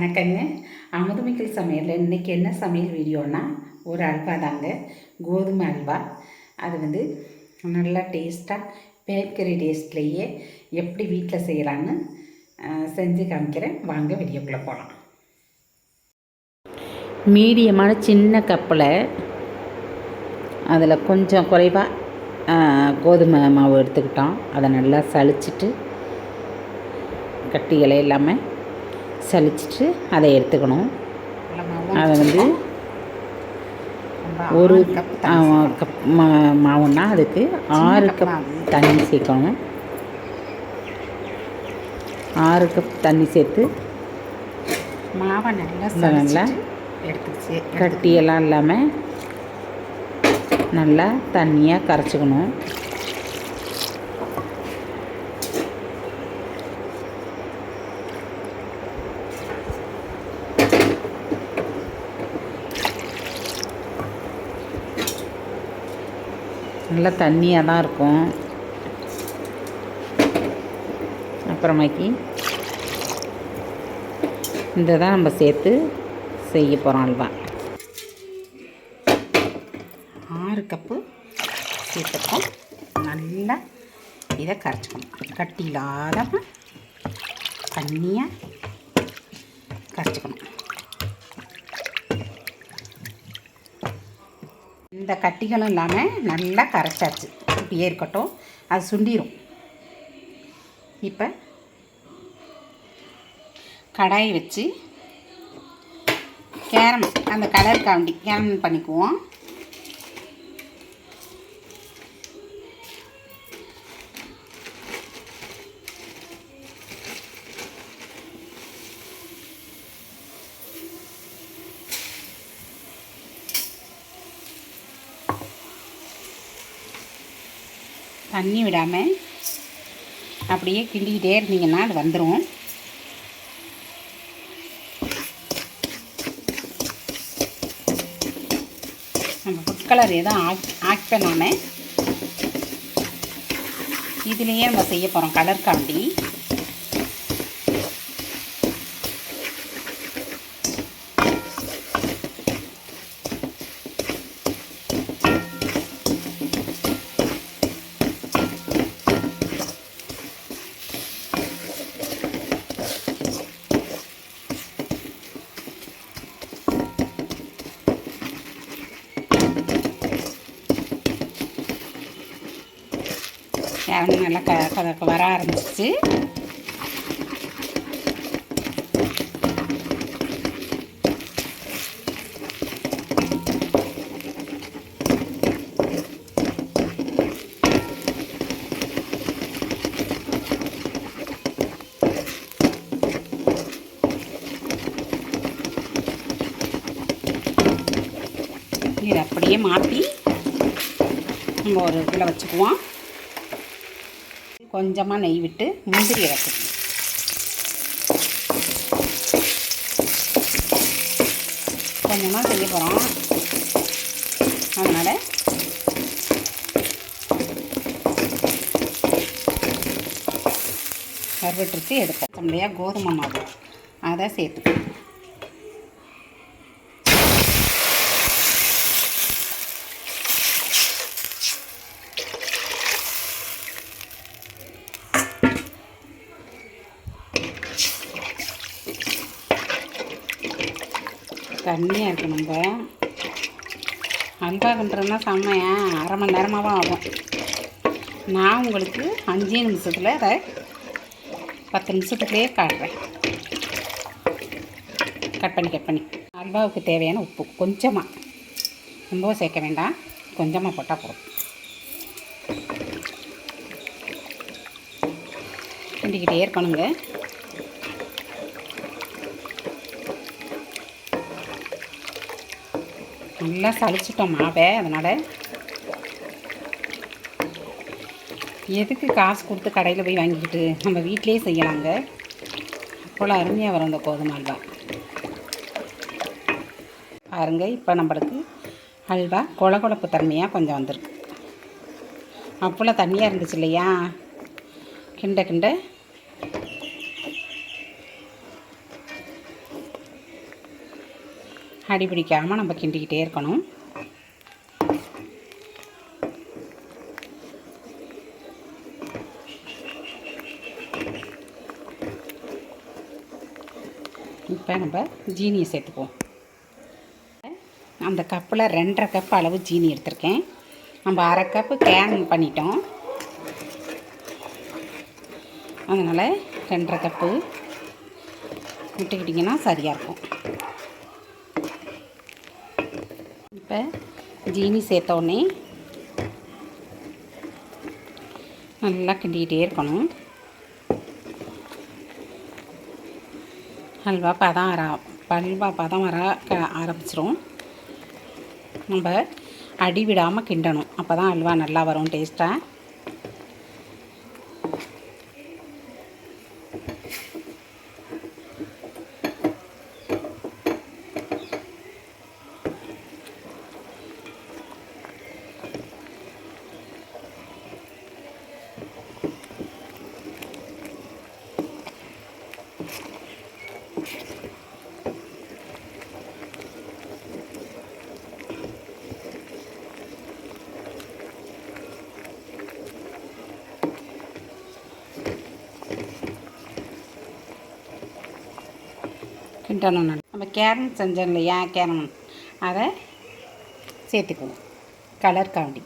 வணக்கங்க. அமுதமிக்கல் சமையலில் இன்றைக்கி என்ன சமையல் வீடியோனா ஒரு அல்வா தாங்க. கோதுமை அல்வா. அது வந்து நல்லா டேஸ்ட்டாக பேக்கரி டேஸ்ட்லேயே எப்படி வீட்டில் செய்யலான்னு செஞ்சு காமிக்கிறேன். வாங்க வீடியோக்குள்ளே போகலாம் மீடியமான சின்ன கப்பில் அதில் கொஞ்சம் குறைவாக கோதுமை மாவு எடுத்துக்கிட்டோம். அதை நல்லா சலிச்சிட்டு கட்டிகளை இல்லாமல் சலிச்சிட்டு அதை எடுத்துக்கணும். அதை வந்து ஒரு கப் மா மாவுன்னா அதுக்கு ஆறு கப் தண்ணி சேர்க்கணும். ஆறு கப் தண்ணி சேர்த்து மாவை நல்லா நல்லா எடுத்துச்சு கட்டியெல்லாம் இல்லாமல் நல்லா தண்ணியாக கரைச்சிக்கணும். நல்லா தண்ணியாக தான் இருக்கும். அப்புறமேக்கி இந்த தான் நம்ம சேர்த்து செய்ய போகிறோம் அல்வா. ஆறு கப்பு சேர்த்துப்போம். நல்லா இதை கரைச்சிக்கணும். கட்டி இல்லாதமாக தண்ணியாக கரைச்சிக்கணும். இந்த கட்டிகளும் இல்லாமல் நல்லா கரைச்சாச்சு. இப்படியே இருக்கட்டும். அது சுண்டிடும் இப்போ கடாய் வச்சு கேரம் அந்த கலர் காண்டி கேரம் பண்ணிக்குவோம். தண்ணி விடாமல் அப்படியே கிண்டிக்கிட்டே இருந்தீங்கன்னா அது வந்துடும் நம்ம ஃபுட் கலர் எதுவும் ஆக் ஆட் பண்ணாமல் இதுலேயே நம்ம செய்ய போகிறோம் கலர் காண்டி நல்லா க கதக்க வர ஆரம்பிச்சிச்சு. இதை அப்படியே மாற்றி நம்ம ஒரு இதில் வச்சுக்குவோம். கொஞ்சமாக நெய் விட்டு முந்திரி இறக்கணும் கொஞ்சமாக செய்ய போகிறோம் அதனால் கருவட்டுக்கு எடுப்போம். தம்பையாக கோதுமை மாவு. அதை சேர்த்துக்கணும் கம்மியாக இருக்குது நம்ம. அல்வா பண்ணுறதுனா செம்மையா அரை மணி நேரமாகவும் ஆகும். நான் உங்களுக்கு அஞ்சே நிமிஷத்தில் அதை பத்து நிமிஷத்துக்குள்ளேயே காட்டுறேன். கட் பண்ணி கட் பண்ணி. அல்வாவுக்கு தேவையான உப்பு கொஞ்சமாக ரொம்ப சேர்க்க வேண்டாம். கொஞ்சமாக போட்டால் போதும். கிண்டிக்கிட்டே இருக்கணுங்க. நல்லா சளிச்சிட்டோம் மாவை அதனால். எதுக்கு காசு கொடுத்து கடையில் போய் வாங்கிக்கிட்டு? நம்ம வீட்டிலே செய்யலாங்க. அவ்வளோ அருமையாக வரும் இந்த கோதுமை அல்வா. பாருங்க இப்போ நம்மளுக்கு அல்வா கொல கொழப்பு தன்மையாக கொஞ்சம் வந்திருக்கு. அப்போல்லாம் தண்ணியாக இருந்துச்சு இல்லையா? கிண்ட கிண்ட அடி பிடிக்காமல் நம்ம கிண்டிக்கிட்டே இருக்கணும். இப்போ நம்ம ஜீனியை சேர்த்துக்குவோம். அந்த கப்பில் ரெண்டரை கப் அளவு ஜீனி எடுத்திருக்கேன். நம்ம அரை கப்பு கேன் பண்ணிட்டோம். அதனால் ரெண்டரை கப்பு விட்டுக்கிட்டிங்கன்னா சரியாக இருக்கும். இப்போ ஜீனி சேர்த்த உடனே நல்லா கிண்டிக்கிட்டே இருக்கணும். அல்வா பதம் வர பல்வா பதம் வர க- ஆரம்பிச்சிரும். நம்ம அடி விடாமல் கிண்டணும். அப்போ தான் அல்வா நல்லா வரும் டேஸ்ட்டாக கிண்டணும் நல்லா. நம்ம கேரன் செஞ்சோம் இல்லையா கேரன்? அதை சேர்த்துக்குவோம் கலர் காண்டி.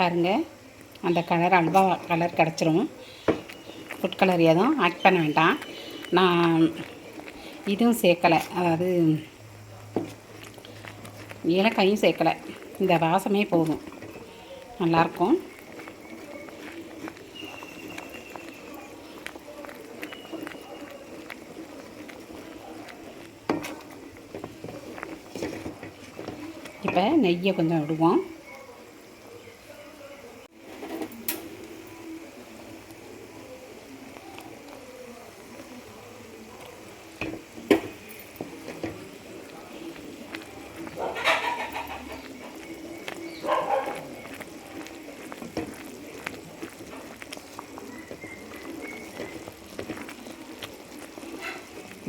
பாருங்கள் அந்த கலர் அல்வா கலர் கிடச்சிரும். ஃபுட் கலர் எதுவும் ஆட் பண்ண வேண்டாம். நான் இதுவும் சேர்க்கலை. அதாவது ஏலக்காயும் சேர்க்கலை. இந்த வாசமே போதும். நல்லாயிருக்கும் இப்போ நெய்யை கொஞ்சம் விடுவோம்.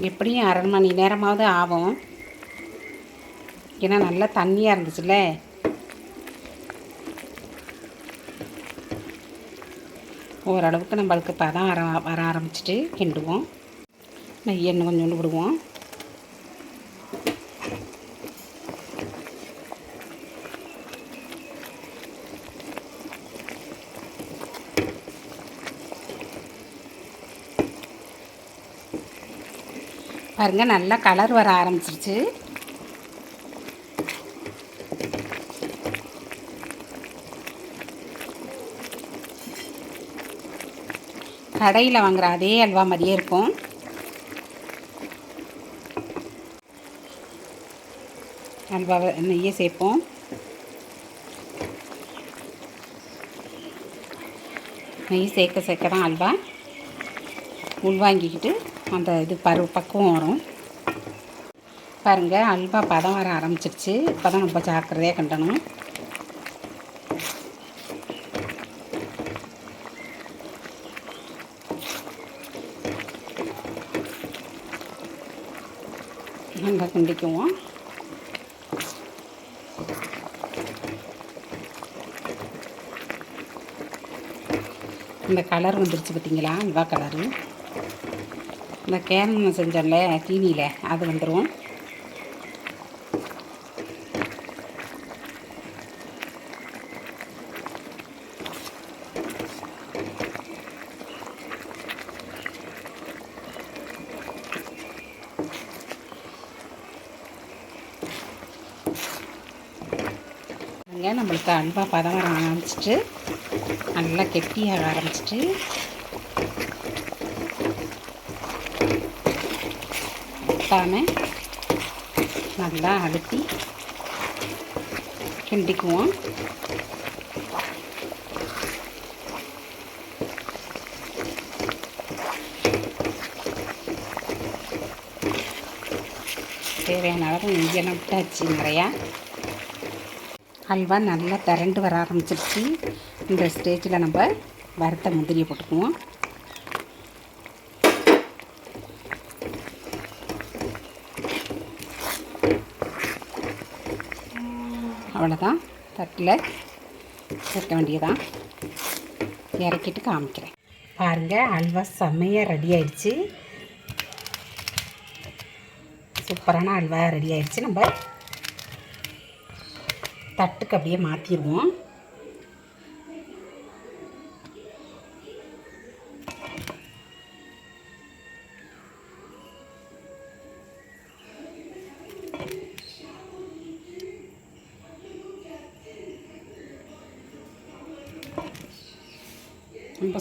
எப்படியும் அரை மணி நேரமாவது ஆகும். ஏன்னா நல்லா தண்ணியாக இருந்துச்சுல்ல? ஓரளவுக்கு நம்மளுக்கு இப்போ தான் வர வர ஆரம்பிச்சிட்டு கிண்டுவோம். நெய் எண்ணெய் கொஞ்சோண்டு விடுவோம். பாருங்கள் நல்லா கலர் வர ஆரம்பிச்சிருச்சு. கடையில் வாங்குற அதே அல்வா மாதிரியே இருக்கும். அல்வாவை நெய்யை சேர்ப்போம். நெய் சேர்க்க சேர்க்க தான் அல்வா உள்வாங்கிக்கிட்டு அந்த இது பரு பக்குவம் வரும். பாருங்கள் அல்வா பதம் வர ஆரம்பிச்சிருச்சு. இப்போ தான் ரொம்ப ஜாக்கிரதையாக கிண்டணும். நல்லா கிண்டிக்குவோம். இந்த கலர் வந்துருச்சு பார்த்தீங்களா அல்வா கலரு. இந்த கேரன் செஞ்சோம்ல தீனியில் அது வந்துடும் நம்மளுக்கு அன்பாக பதம் வர ஆரம்பிச்சிட்டு நல்லா கெட்டியாக ஆரம்பிச்சிட்டு ஒட்டாமல் நல்லா அழுத்தி கிண்டிக்குவோம். தேவையான அளவு நெய்யெல்லாம் விட்டாச்சு நிறையா. அல்வா நல்லா திரண்டு வர ஆரம்பிச்சிருச்சு. இந்த ஸ்டேஜில் நம்ம வறுத்த முந்திரியை போட்டுக்குவோம். அவ்வளோதான். தட்டில் வைக்க வேண்டியதான் இறக்கிட்டு காமிக்கிறேன். பாருங்கள் அல்வா செம்மையாக ரெடி ஆயிடுச்சு. சூப்பரான அல்வா ரெடி ஆயிடுச்சு. நம்ம தட்டுக்கு அப்படியே மாற்றிடுவோம்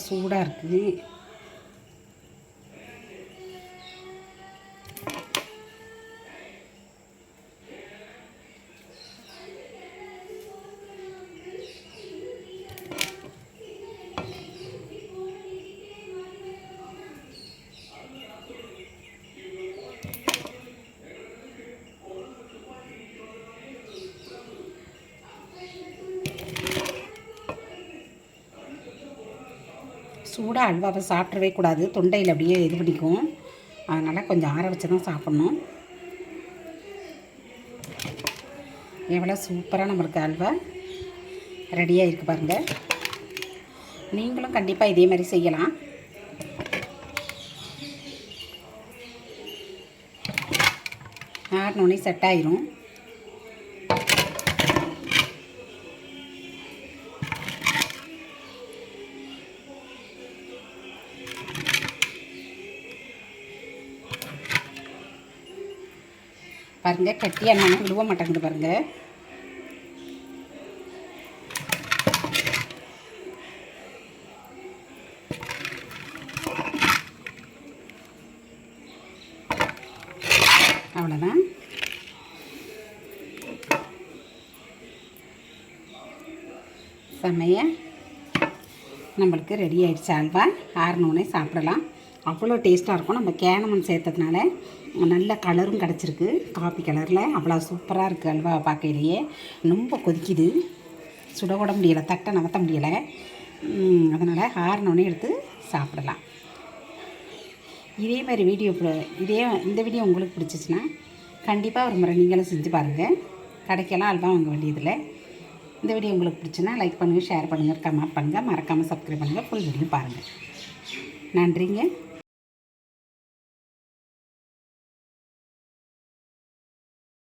சூடாக இருக்குது. சூடாக அல்வாவை சாப்பிடவே கூடாது. தொண்டையில் அப்படியே இது பண்ணிக்கும் அதனால் கொஞ்சம் ஆற வச்சு தான் சாப்பிட்ணும். எவ்வளோ சூப்பராக நம்மளுக்கு அல்வா ரெடியாக இருக்குது பாருங்கள் நீங்களும் கண்டிப்பாக இதே மாதிரி செய்யலாம். ஆறினோடனே செட் ஆயிரும். பாருங்கள் கட்டியாக என்னன்னா விழுவ மாட்டேங்குது பாருங்கள் அவ்வளோதான் செம்மைய நம்மளுக்கு ரெடி ஆயிடுச்சு அல்வா. ஆறுனோடனே சாப்பிடலாம். அவ்வளோ டேஸ்ட்டாக இருக்கும். நம்ம கேனமன் சேர்த்ததுனால நல்ல கலரும் கிடச்சிருக்கு. காப்பி கலரில் அவ்வளோ சூப்பராக இருக்குது அல்வா பார்க்கையிலேயே ரொம்ப கொதிக்குது. சுட கூட முடியலை. தட்டை நகர்த்த முடியலை. அதனால் ஆறினோடனே எடுத்து சாப்பிடலாம். இதே மாதிரி வீடியோ இதே இந்த வீடியோ உங்களுக்கு பிடிச்சிச்சின்னா கண்டிப்பாக ஒரு முறை நீங்களும் செஞ்சு பாருங்கள் கடைக்கெல்லாம் அல்வா வாங்க வேண்டியதில்லை. இந்த வீடியோ உங்களுக்கு பிடிச்சின்னா லைக் பண்ணுங்கள் ஷேர் பண்ணுங்கள் கமெண்ட் பண்ணுங்கள் மறக்காமல் சப்ஸ்கிரைப் பண்ணுங்கள் ஃபுல் வீடியோ பாருங்கள் நன்றிங்க.